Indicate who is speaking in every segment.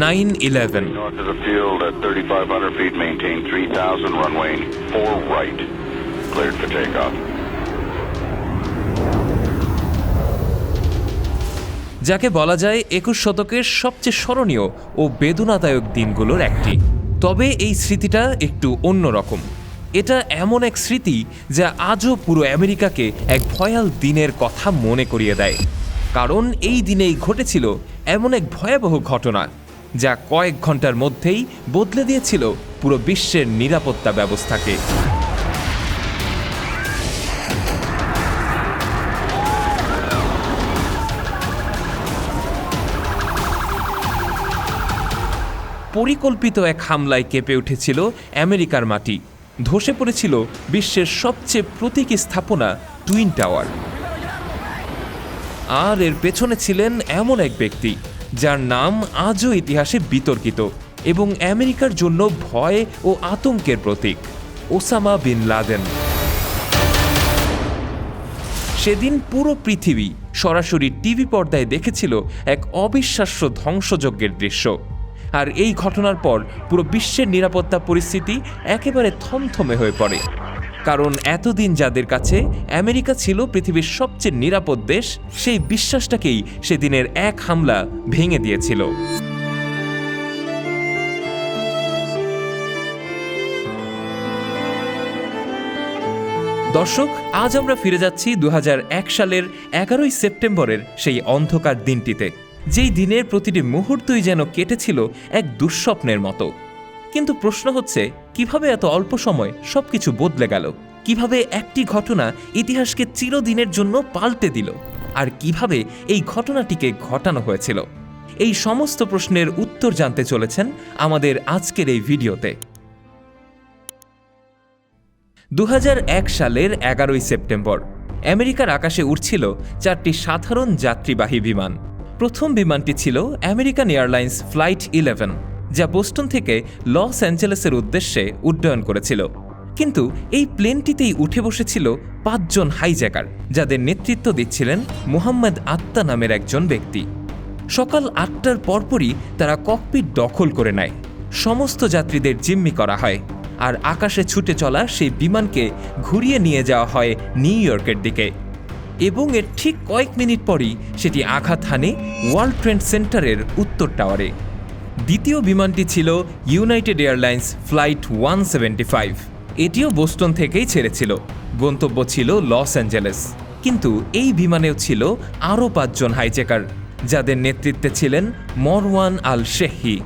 Speaker 1: Nine eleven
Speaker 2: North of the field at 3,500 feet, maintain 3,000, runway 4 right. Cleared for takeoff.
Speaker 1: যাকে বলা যায় একুশ শতকের সবচেয়ে স্মরণীয় ও বেদনাদায়ক দিনগুলোর একটি তবে এই স্মৃতিটা একটু অন্যরকম এটা এমন এক স্মৃতি যা আজও পুরো আমেরিকাকে এক ভয়াল দিনের কথা মনে করিয়ে দেয় কারণ এই দিনেই ঘটেছিল এমন এক ভয়াবহ ঘটনা যা কয়েক ঘণ্টার মধ্যেই বদলে দিয়েছিল পুরো বিশ্বের নিরাপত্তা ব্যবস্থাকে। পরিকল্পিত এক হামলায় কেঁপে উঠেছিল আমেরিকার মাটি। ধসে পড়েছিল বিশ্বের সবচেয়ে প্রতীকী স্থাপনা টুইন টাওয়ার। আর এর পেছনে ছিলেন এমন এক ব্যক্তি। যার নাম আজও ইতিহাসে বিতর্কিত এবং আমেরিকার জন্য ভয় ও আতঙ্কের প্রতীক, ওসামা বিন লাদেন। সেদিন পুরো পৃথিবী সরাসরি টিভি পর্দায় দেখেছিল এক অবিশ্বাস্য ধ্বংসযজ্ঞের দৃশ্য। আর এই ঘটনার পর পুরো বিশ্বের নিরাপত্তা পরিস্থিতি একেবারে থমথমে হয়ে পড়ে। কারণ এতদিন যাদের কাছে আমেরিকা ছিল পৃথিবীর সবচেয়ে নিরাপদ দেশ, সেই বিশ্বাসটাকেই সেদিনের এক হামলা ভেঙে দিয়েছিল। দর্শক, আজ আমরা ফিরে যাচ্ছি দু হাজার এক সালের এগারোই সেপ্টেম্বরের সেই অন্ধকার দিনটিতে, যেই দিনের প্রতিটি মুহূর্তই যেন কেটেছিল এক দুঃস্বপ্নের মতো। কিন্তু প্রশ্ন হচ্ছে, কীভাবে এত অল্প সময় সবকিছু বদলে গেল? কীভাবে একটি ঘটনা ইতিহাসকে চিরদিনের জন্য পাল্টে দিল? আর কীভাবে এই ঘটনাটিকে ঘটানো হয়েছিল? এই সমস্ত প্রশ্নের উত্তর জানতে চলেছেন আমাদের আজকের এই ভিডিওতে। দু হাজার এক সালের এগারোই সেপ্টেম্বর, আমেরিকার আকাশে উড়ছিল চারটি সাধারণ যাত্রীবাহী বিমান। প্রথম বিমানটি ছিল আমেরিকান এয়ারলাইন্স ফ্লাইট ইলেভেন। যা বোস্টন থেকে লস অ্যাঞ্জেলেসের উদ্দেশ্যে উড্ডয়ন করেছিল। কিন্তু এই প্লেনটিতেই উঠে বসেছিল পাঁচজন হাইজ্যাকার, যাদের নেতৃত্ব দিচ্ছিলেন মুহাম্মদ আত্মা নামের একজন ব্যক্তি। সকাল আটটার পরপরই তারা ককপিট দখল করে নেয়। সমস্ত যাত্রীদের জিম্মি করা হয় আর আকাশে ছুটে চলা সেই বিমানকে ঘুরিয়ে নিয়ে যাওয়া হয় নিউ ইয়র্কের দিকে। এবং এর ঠিক কয়েক মিনিট পরই সেটি আঘাত হানে ওয়ার্ল্ড ট্রেড সেন্টারের উত্তর টাওয়ারে। দ্বিতীয় বিমানটি ছিল United Airlines flight one seventy five এটিও বোস্টন থেকেই ছেড়েছিল। গন্তব্য ছিল লস অ্যাঞ্জেলেস। কিন্তু এই বিমানেও ছিল আরও পাঁচজন হাইজেকার যাদের নেতৃত্বে ছিলেন মরওয়ান আল শেহি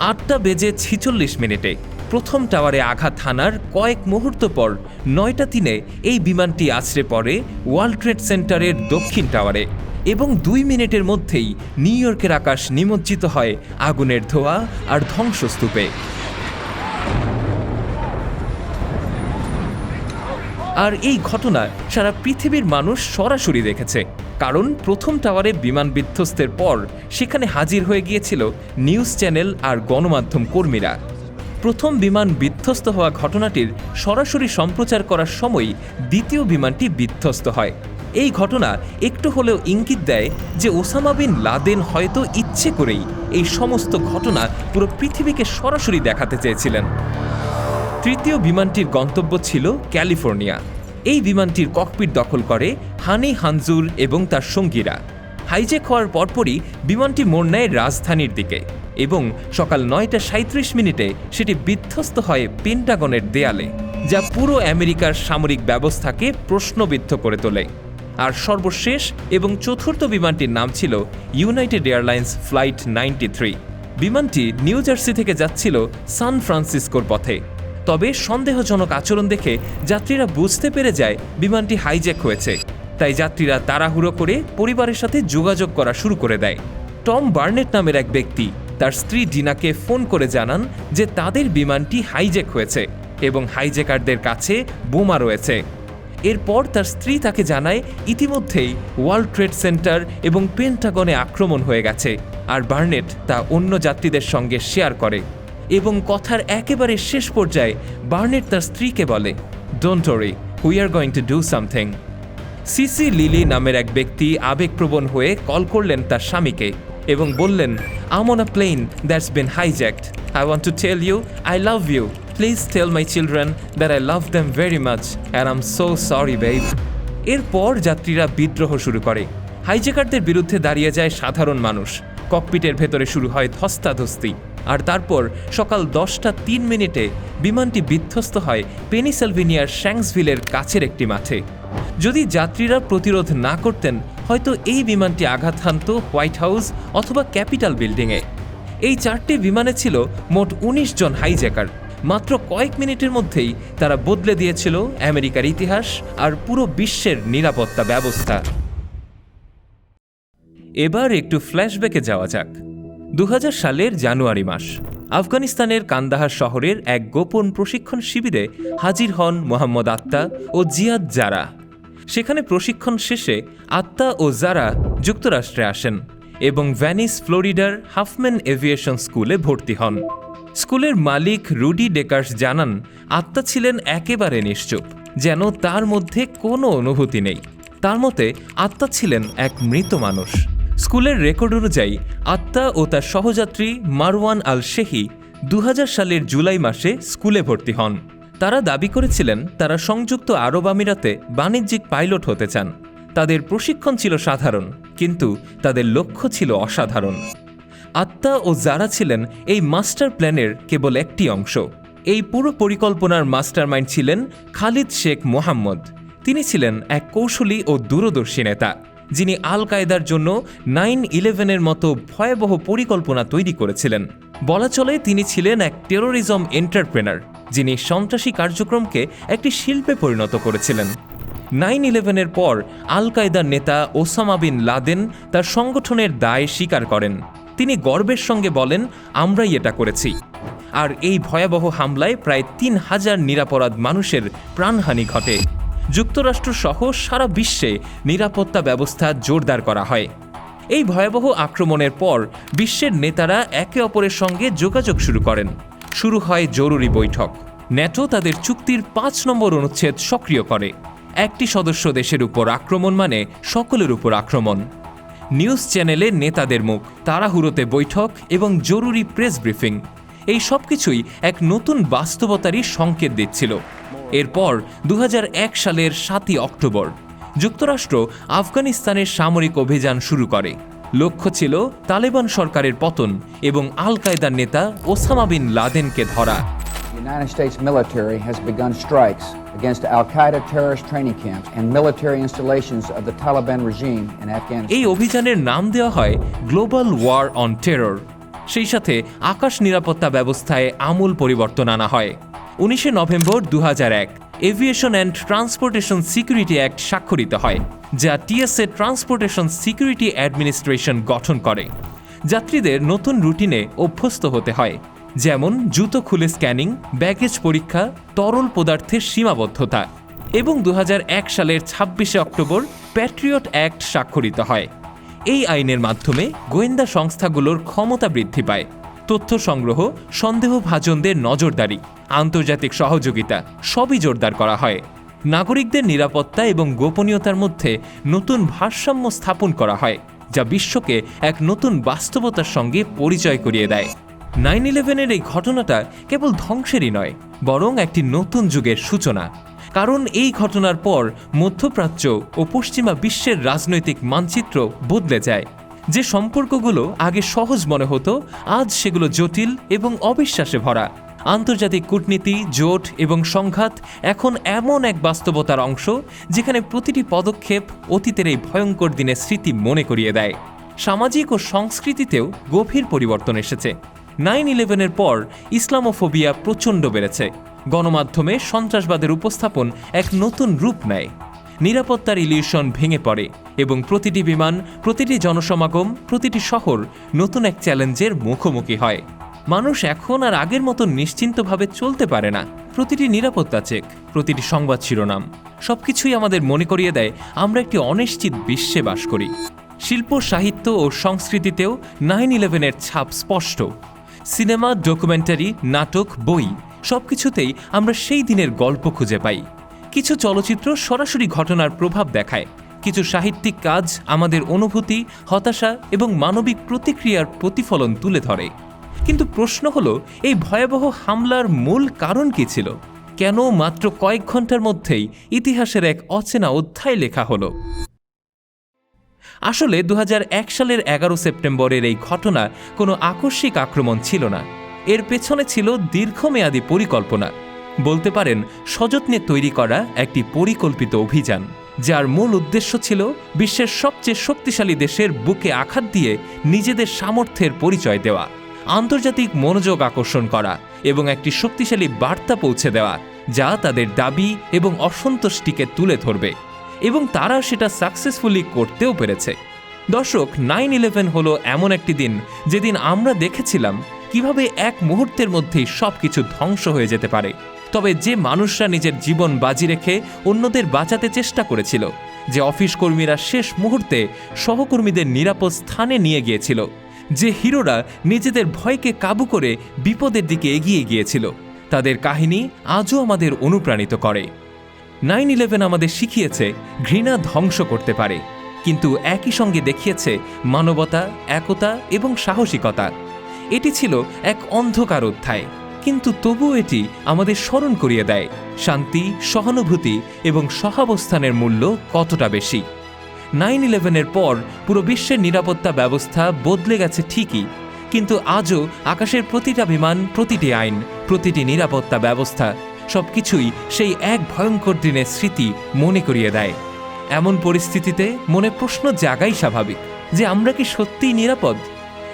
Speaker 1: আটটা বেজে ছিচল্লিশ মিনিটে প্রথম টাওয়ারে আঘাত হানার কয়েক মুহূর্ত পর নয়টা তিনে এই বিমানটি আছড়ে পড়ে ওয়ার্ল্ড ট্রেড সেন্টারের দক্ষিণ টাওয়ারে। এবং দুই মিনিটের মধ্যেই নিউ ইয়র্কের আকাশ নিমজ্জিত হয় আগুনের ধোঁয়া আর ধ্বংসস্তূপে। আর এই ঘটনা সারা পৃথিবীর মানুষ সরাসরি দেখেছে, কারণ প্রথম টাওয়ারে বিমান বিধ্বস্তের পর সেখানে হাজির হয়ে গিয়েছিল নিউজ চ্যানেল আর গণমাধ্যম কর্মীরা। প্রথম বিমান বিধ্বস্ত হওয়া ঘটনাটির সরাসরি সম্প্রচার করার সময় দ্বিতীয় বিমানটি বিধ্বস্ত হয়। এই ঘটনা একটু হলেও ইঙ্গিত দেয় যে ওসামা বিন লাদেন হয়তো ইচ্ছে করেই এই সমস্ত ঘটনা পুরো পৃথিবীকে সরাসরি দেখাতে চেয়েছিলেন। তৃতীয় বিমানটির গন্তব্য ছিল ক্যালিফোর্নিয়া। এই বিমানটির ককপিট দখল করে হানি হানজুর এবং তার সঙ্গীরা। হাইজেক হওয়ার পরপরই বিমানটি মোড় নেয় রাজধানীর দিকে এবং সকাল নয়টা সাঁত্রিশ মিনিটে সেটি বিধ্বস্ত হয় পেন্টাগনের দেয়ালে, যা পুরো আমেরিকার সামরিক ব্যবস্থাকে প্রশ্নবিদ্ধ করে তোলে। আর সর্বশেষ এবং চতুর্থ বিমানটির নাম ছিল United Airlines flight ninety three বিমানটি নিউ জার্সি থেকে যাচ্ছিল সান ফ্রান্সিসকোর পথে। তবে সন্দেহজনক আচরণ দেখে যাত্রীরা বুঝতে পেরে যায় বিমানটি হাইজ্যাক হয়েছে। তাই যাত্রীরা তাড়াহুড়ো করে পরিবারের সাথে যোগাযোগ করা শুরু করে দেয়। টম বার্নেট নামের এক ব্যক্তি তার স্ত্রী ডিনাকে ফোন করে জানান যে তাদের বিমানটি হাইজ্যাক হয়েছে এবং হাইজ্যাকারদের কাছে বোমা রয়েছে। এরপর তার স্ত্রী তাকে জানায়, ইতিমধ্যেই ওয়ার্ল্ড ট্রেড সেন্টার এবং পেন্টাগনে আক্রমণ হয়ে গেছে। আর বার্নেট তা অন্য যাত্রীদের সঙ্গে শেয়ার করে। এবং কথার একেবারে শেষ পর্যায়ে বার্নেট তার স্ত্রীকে বলে don't worry we are going to do something CeeCee Lyles নামের এক ব্যক্তি আবেগপ্রবণ হয়ে কল করলেন তার স্বামীকে এবং বললেন I'm on a plane that's been hijacked I want to tell you I love you please tell my children that I love them very much and I'm so sorry babe এরপর যাত্রীরা বিদ্রোহ শুরু করে। হাইজ্যাকারদের বিরুদ্ধে দাঁড়িয়ে যায় সাধারণ মানুষ। ককপিটের ভেতরে শুরু হয় ধস্তাধস্তি। আর তারপর সকাল দশটা তিন মিনিটে বিমানটি বিধ্বস্ত হয় পেনিসেলভেনিয়ার শ্যাংসভিলের কাছের একটি মাঠে। যদি যাত্রীরা প্রতিরোধ না করতেন, হয়তো এই বিমানটি আঘাত হানত হোয়াইট হাউস অথবা ক্যাপিটাল বিল্ডিংয়ে। এই চারটি বিমানে ছিল মোট উনিশ জন হাইজ্যাকার। মাত্র কয়েক মিনিটের মধ্যেই তারা বদলে দিয়েছিল আমেরিকার ইতিহাস আর পুরো বিশ্বের নিরাপত্তা ব্যবস্থা। এবার একটু ফ্ল্যাশব্যাকে যাওয়া যাক। দু হাজার সালের জানুয়ারি মাস, আফগানিস্তানের কান্দাহার শহরের এক গোপন প্রশিক্ষণ শিবিরে হাজির হন মোহাম্মদ আত্মা ও জিয়াদ জারা। সেখানে প্রশিক্ষণ শেষে আত্মা ও জারা যুক্তরাষ্ট্রে আসেন এবং ভ্যানিস, ফ্লোরিডার হাফম্যান এভিয়েশন স্কুলে ভর্তি হন। স্কুলের মালিক রুডি ডেকার্স জানান, আত্মা ছিলেন একেবারে নিশ্চুপ, যেন তার মধ্যে কোনো অনুভূতি নেই। তার মতে, আত্মা ছিলেন এক মৃত মানুষ। স্কুলের রেকর্ড অনুযায়ী, আত্মা ও তার সহযাত্রী মারওয়ান আল শেহি দু হাজার সালের জুলাই মাসে স্কুলে ভর্তি হন। তারা দাবি করেছিলেন, তারা সংযুক্ত আরব আমিরাতে বাণিজ্যিক পাইলট হতে চান। তাদের প্রশিক্ষণ ছিল সাধারণ, কিন্তু তাদের লক্ষ্য ছিল অসাধারণ। আত্মা ও যারা ছিলেন এই মাস্টার প্ল্যানের কেবল একটি অংশ। এই পুরো পরিকল্পনার মাস্টারমাইন্ড ছিলেন খালিদ শেখ মোহাম্মদ। তিনি ছিলেন এক কৌশলী ও দূরদর্শী নেতা, যিনি আল কায়দার জন্য নাইন ইলেভেনের মতো ভয়াবহ পরিকল্পনা তৈরি করেছিলেন। বলা চলে তিনি ছিলেন এক টেরোরিজম এন্টারপ্রেনার যিনি সন্ত্রাসী কার্যক্রমকে একটি শিল্পে পরিণত করেছিলেন। নাইন ইলেভেনের পর আল কায়দার নেতা ওসামা বিন লাদেন তার সংগঠনের দায় স্বীকার করেন। তিনি গর্বের সঙ্গে বলেন, আমরাই এটা করেছি। আর এই ভয়াবহ হামলায় প্রায় তিন হাজার নিরাপরাধ মানুষের প্রাণহানি ঘটে। যুক্তরাষ্ট্র সহ সারা বিশ্বে নিরাপত্তা ব্যবস্থা জোরদার করা হয়। এই ভয়াবহ আক্রমণের পর বিশ্বের নেতারা একে অপরের সঙ্গে যোগাযোগ শুরু করেন। শুরু হয় জরুরি বৈঠক। ন্যাটো তাদের চুক্তির পাঁচ নম্বর অনুচ্ছেদ সক্রিয় করে। একটি সদস্য দেশের উপর আক্রমণ মানে সকলের উপর আক্রমণ। নিউজ চ্যানেলে নেতাদের মুখ, তাড়াহুড়োতে বৈঠক এবং জরুরি প্রেস ব্রিফিং। এই সব কিছুই এক নতুন বাস্তবতারই সংকেত দিচ্ছিল। এরপর দু হাজার এক সালের সাতই অক্টোবর, যুক্তরাষ্ট্র আফগানিস্তানের সামরিক অভিযান শুরু করে। লক্ষ্য ছিল তালেবান সরকারের পতন এবং আল কায়দার নেতা ওসামা বিন লাদেনকে ধরা।
Speaker 3: The United States military has begun strikes against Al Qaeda terrorist training camps and military installations of the Taliban regime in Afghanistan.
Speaker 1: এই অভিযানের নাম দেওয়া হয় গ্লোবাল ওয়ার অন টেরর সেই সাথে আকাশ নিরাপত্তা ব্যবস্থায় আমূল পরিবর্তন আনা হয়। উনিশে November the Aviation and Transportation Security Act স্বাক্ষরিত হয়, যা টিএসএ ট্রান্সপোর্টেশন সিকিউরিটি অ্যাডমিনিস্ট্রেশন গঠন করে। যাত্রীদের নতুন রুটিনে অভ্যস্ত হতে হয়। যেমন জুতো খুলে স্ক্যানিং, ব্যাগেজ পরীক্ষা, তরল পদার্থের সীমাবদ্ধতা। এবং দু হাজার এক সালের ছাব্বিশে অক্টোবর প্যাট্রিয়ট অ্যাক্ট স্বাক্ষরিত হয়। এই আইনের মাধ্যমে গোয়েন্দা সংস্থাগুলোর ক্ষমতা বৃদ্ধি পায়। তথ্য সংগ্রহ, সন্দেহভাজনদের নজরদারি, আন্তর্জাতিক সহযোগিতা, সবই জোরদার করা হয়। নাগরিকদের নিরাপত্তা এবং গোপনীয়তার মধ্যে নতুন ভারসাম্য স্থাপন করা হয়, যা বিশ্বকে এক নতুন বাস্তবতার সঙ্গে পরিচয় করিয়ে দেয়। নাইন ইলেভেনের এই ঘটনাটা কেবল ধ্বংসেরই নয়, বরং একটি নতুন যুগের সূচনা। কারণ এই ঘটনার পর মধ্যপ্রাচ্য ও পশ্চিমা বিশ্বের রাজনৈতিক মানচিত্র বদলে যায়। যে সম্পর্কগুলো আগে সহজ মনে হতো, আজ সেগুলো জটিল এবং অবিশ্বাসে ভরা। আন্তর্জাতিক কূটনীতি, জোট এবং সংঘাত এখন এমন এক বাস্তবতার অংশ, যেখানে প্রতিটি পদক্ষেপ অতীতের এই ভয়ঙ্কর দিনের স্মৃতি মনে করিয়ে দেয়। সামাজিক ও সংস্কৃতিতেও গভীর পরিবর্তন এসেছে। নাইন ইলেভেনের পর ইসলামোফোবিয়া প্রচণ্ড বেড়েছে। গণমাধ্যমে সন্ত্রাসবাদের উপস্থাপন এক নতুন রূপ নেয়। নিরাপত্তার ইলিউশন ভেঙে পড়ে এবং প্রতিটি বিমান, প্রতিটি জনসমাগম, প্রতিটি শহর নতুন এক চ্যালেঞ্জের মুখোমুখি হয়। মানুষ এখন আর আগের মতো নিশ্চিন্তভাবে চলতে পারে না। প্রতিটি নিরাপত্তা চেক, প্রতিটি সংবাদ শিরোনাম, সবকিছুই আমাদের মনে করিয়ে দেয় আমরা একটি অনিশ্চিত বিশ্বে বাস করি। শিল্প, সাহিত্য ও সংস্কৃতিতেও নাইন ইলেভেনের ছাপ স্পষ্ট। সিনেমা, ডকুমেন্টারি, নাটক, বই, সবকিছুতেই আমরা সেই দিনের গল্প খুঁজে পাই। কিছু চলচ্চিত্র সরাসরি ঘটনার প্রভাব দেখায়। কিছু সাহিত্যিক কাজ আমাদের অনুভূতি, হতাশা এবং মানবিক প্রতিক্রিয়ার প্রতিফলন তুলে ধরে। কিন্তু প্রশ্ন হলো, এই ভয়াবহ হামলার মূল কারণ কি ছিল? কেন মাত্র কয়েক ঘণ্টার মধ্যেই ইতিহাসের এক অচেনা অধ্যায় লেখা হলো? আসলে দু হাজার এক সালের এগারো সেপ্টেম্বরের এই ঘটনা কোনো আকস্মিক আক্রমণ ছিল না। এর পেছনে ছিল দীর্ঘমেয়াদী পরিকল্পনা। বলতে পারেন, সযত্নে তৈরি করা একটি পরিকল্পিত অভিযান, যার মূল উদ্দেশ্য ছিল বিশ্বের সবচেয়ে শক্তিশালী দেশের বুকে আঘাত দিয়ে নিজেদের সামর্থ্যের পরিচয় দেওয়া, আন্তর্জাতিক মনোযোগ আকর্ষণ করা এবং একটি শক্তিশালী বার্তা পৌঁছে দেওয়া, যা তাদের দাবি এবং অসন্তোষটিকে তুলে ধরবে। এবং তারা সেটা সাকসেসফুলি করতেও পেরেছে। দর্শক নাইন ইলেভেন হলো এমন একটি দিন যেদিন আমরা দেখেছিলাম কীভাবে এক মুহূর্তের মধ্যেই সব কিছু ধ্বংস হয়ে যেতে পারে। তবে যে মানুষরা নিজের জীবন বাজি রেখে অন্যদের বাঁচাতে চেষ্টা করেছিল, যে অফিস কর্মীরা শেষ মুহূর্তে সহকর্মীদের নিরাপদ স্থানে নিয়ে গিয়েছিল, যে হিরোরা নিজেদের ভয়কে কাবু করে বিপদের দিকে এগিয়ে গিয়েছিল, তাদের কাহিনী আজও আমাদের অনুপ্রাণিত করে। নাইন ইলেভেন আমাদের শিখিয়েছে ঘৃণা ধ্বংস করতে পারে, কিন্তু একই সঙ্গে দেখিয়েছে মানবতা, একতা এবং সাহসিকতা। এটি ছিল এক অন্ধকার অধ্যায়, কিন্তু তবুও এটি আমাদের স্মরণ করিয়ে দেয় শান্তি, সহানুভূতি এবং সহাবস্থানের মূল্য কতটা বেশি। নাইন ইলেভেনের পর পুরো বিশ্বের নিরাপত্তা ব্যবস্থা বদলে গেছে ঠিকই, কিন্তু আজও আকাশের প্রতিটা বিমান, প্রতিটি আইন, প্রতিটি নিরাপত্তা ব্যবস্থা সবকিছুই সেই এক ভয়ঙ্কর দিনের স্মৃতি মনে করিয়ে দেয়। এমন পরিস্থিতিতে মনে প্রশ্ন জাগাই স্বাভাবিক, যে আমরা কি সত্যিই নিরাপদ?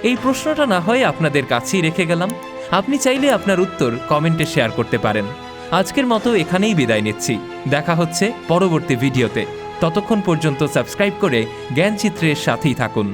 Speaker 1: এই প্রশ্নটা না হয় আপনাদের কাছেই রেখে গেলাম। আপনি চাইলে আপনার উত্তর কমেন্টে শেয়ার করতে পারেন। আজকের মতো এখানেই বিদায় নিচ্ছি। দেখা হচ্ছে পরবর্তী ভিডিওতে। ততক্ষণ পর্যন্ত সাবস্ক্রাইব করে জ্ঞানচিত্রের সাথেই থাকুন।